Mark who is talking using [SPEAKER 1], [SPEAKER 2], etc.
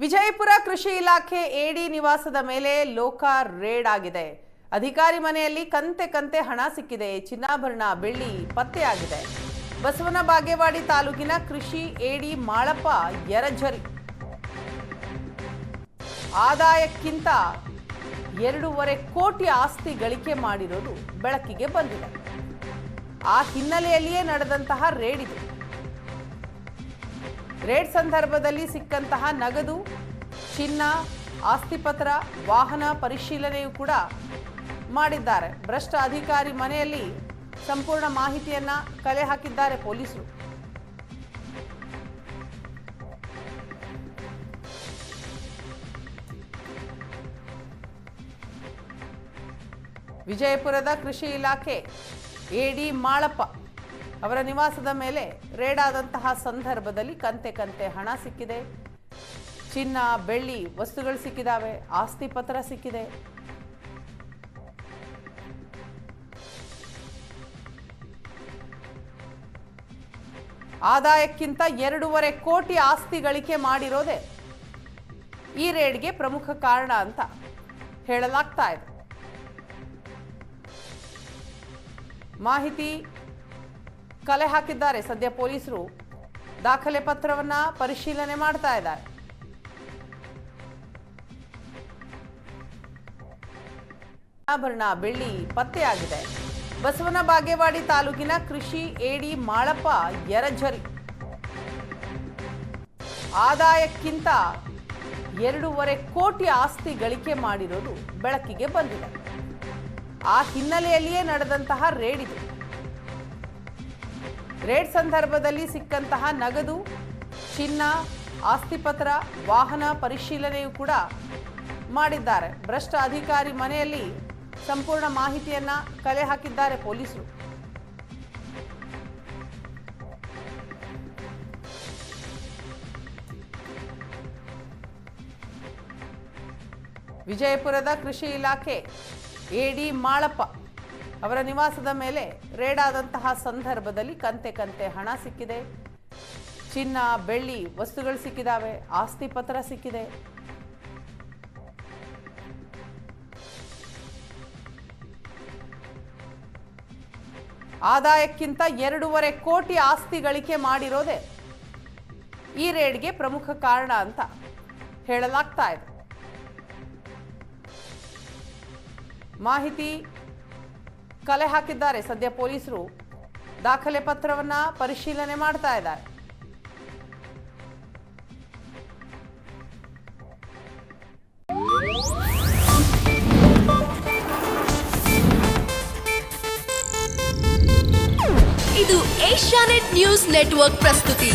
[SPEAKER 1] ವಿಜಯಪುರ ಕೃಷಿ ಇಲಾಖೆ ಎಡಿ ನಿವಾಸದ ಮೇಲೆ ಲೋಕ ರೇಡ್ ಆಗಿದೆ. ಅಧಿಕಾರಿ ಮನೆಯಲ್ಲಿ ಕಂತೆ ಕಂತೆ ಹಣ ಸಿಕ್ಕಿದೆ. ಚಿನ್ನಾಭರಣ, ಬೆಳ್ಳಿ ಪತ್ತೆಯಾಗಿದೆ ಬಸವನ ಬಾಗೇವಾಡಿ ತಾಲೂಕಿನ ಕೃಷಿ ಎಡಿ ಮಾಳಪ್ಪ ಯರಜರಿ ಆದಾಯಕ್ಕಿಂತ ಎರಡೂವರೆ ಕೋಟಿ ಆಸ್ತಿ ಗಳಿಕೆ ಮಾಡಿರೋದು ಬೆಳಕಿಗೆ ಬಂದಿದೆ. ಆ ಹಿನ್ನೆಲೆಯಲ್ಲಿಯೇ ನಡೆದಂತಹ ರೇಡ್ ಇದು. ರೇಡ್ ಸಂದರ್ಭದಲ್ಲಿ ಸಿಕ್ಕಂತಹ ನಗದು, ಚಿನ್ನ, ಆಸ್ತಿಪತ್ರ, ವಾಹನ ಪರಿಶೀಲನೆಯೂ ಕೂಡ ಮಾಡಿದ್ದಾರೆ. ಭ್ರಷ್ಟ ಅಧಿಕಾರಿ ಮನೆಯಲ್ಲಿ ಸಂಪೂರ್ಣ ಮಾಹಿತಿಯನ್ನ ಕಲೆ ಹಾಕಿದ್ದಾರೆ ಪೊಲೀಸರು. ವಿಜಯಪುರದ ಕೃಷಿ ಇಲಾಖೆ ಎಡಿ ಮಾಳಪ್ಪ ಅವರ ನಿವಾಸದ ಮೇಲೆ ರೇಡ್ ಆದಂತಹ ಸಂದರ್ಭದಲ್ಲಿ ಕಂತೆ ಕಂತೆ ಹಣ ಸಿಕ್ಕಿದೆ. ಚಿನ್ನ, ಬೆಳ್ಳಿ ವಸ್ತುಗಳು ಸಿಕ್ಕಿದಾವೆ. ಆಸ್ತಿ ಪತ್ರ ಸಿಕ್ಕಿದೆ. ಆದಾಯಕ್ಕಿಂತ ಎರಡೂವರೆ ಕೋಟಿ ಆಸ್ತಿ ಗಳಿಕೆ ಮಾಡಿರೋದೇ ಈ ರೇಡ್ಗೆ ಪ್ರಮುಖ ಕಾರಣ ಅಂತ ಹೇಳಲಾಗ್ತಾ ಇದೆ. ಮಾಹಿತಿ ಕಲೆ ಹಾಕಿದ್ದಾರೆ. ಸದ್ಯ ಪೊಲೀಸರು ದಾಖಲೆ ಪತ್ರವನ್ನ ಪರಿಶೀಲನೆ ಮಾಡ್ತಾ ಇದ್ದಾರೆ. ಆಭರಣ ಬೆಳ್ಳಿ ಪತ್ತೆಯಾಗಿದೆ. ಬಸವನ ಬಾಗೇವಾಡಿ ತಾಲೂಕಿನ ಕೃಷಿ ಎಡಿ ಮಾಳಪ್ಪ ಯರಜರಿ ಆದಾಯಕ್ಕಿಂತ ಎರಡೂವರೆ ಕೋಟಿ ಆಸ್ತಿ ಗಳಿಕೆ ಮಾಡಿರೋದು ಬೆಳಕಿಗೆ ಬಂದಿದೆ. ಆ ಹಿನ್ನೆಲೆಯಲ್ಲಿಯೇ ನಡೆದಂತಹ ರೇಡ್ ಇದು ರೇಡ್ ಸಂದರ್ಭದಲ್ಲಿ ಸಿಕ್ಕಂತಹ ನಗದು, ಚಿನ್ನ, ಆಸ್ತಿಪತ್ರ, ವಾಹನ ಪರಿಶೀಲನೆಯೂ ಕೂಡ ಮಾಡಿದ್ದಾರೆ. ಭ್ರಷ್ಟ ಅಧಿಕಾರಿ ಮನೆಯಲ್ಲಿ ಸಂಪೂರ್ಣ ಮಾಹಿತಿಯನ್ನ ಕಲೆ ಹಾಕಿದ್ದಾರೆ ಪೊಲೀಸರು. ವಿಜಯಪುರದ ಕೃಷಿ ಇಲಾಖೆ ಎಡಿ ಮಾಳಪ್ಪ ಅವರ ನಿವಾಸದ ಮೇಲೆ ರೇಡ್ ಆದಂತಹ ಸಂದರ್ಭದಲ್ಲಿ ಕಂತೆ ಕಂತೆ ಹಣ ಸಿಕ್ಕಿದೆ. ಚಿನ್ನ, ಬೆಳ್ಳಿ ವಸ್ತುಗಳು ಸಿಕ್ಕಿದಾವೆ. ಆಸ್ತಿ ಪತ್ರ ಸಿಕ್ಕಿದೆ. ಆದಾಯಕ್ಕಿಂತ ಎರಡೂವರೆ ಕೋಟಿ ಆಸ್ತಿ ಗಳಿಕೆ ಮಾಡಿರೋದೇ ಈ ರೇಡ್ಗೆ ಪ್ರಮುಖ ಕಾರಣ ಅಂತ ಹೇಳಲಾಗ್ತಾ ಇದೆ. ಮಾಹಿತಿ ಕಲೆ ಹಾಕಿದ್ದಾರೆ. ಸದ್ಯ ಪೊಲೀಸರು ದಾಖಲೆ ಪತ್ರವನ್ನ ಪರಿಶೀಲನೆ ಮಾಡ್ತಾ ಇದ್ದಾರೆ.
[SPEAKER 2] ಇದು ಏಷ್ಯಾನೆಟ್ ನ್ಯೂಸ್ ನೆಟ್ವರ್ಕ್ ಪ್ರಸ್ತುತಿ.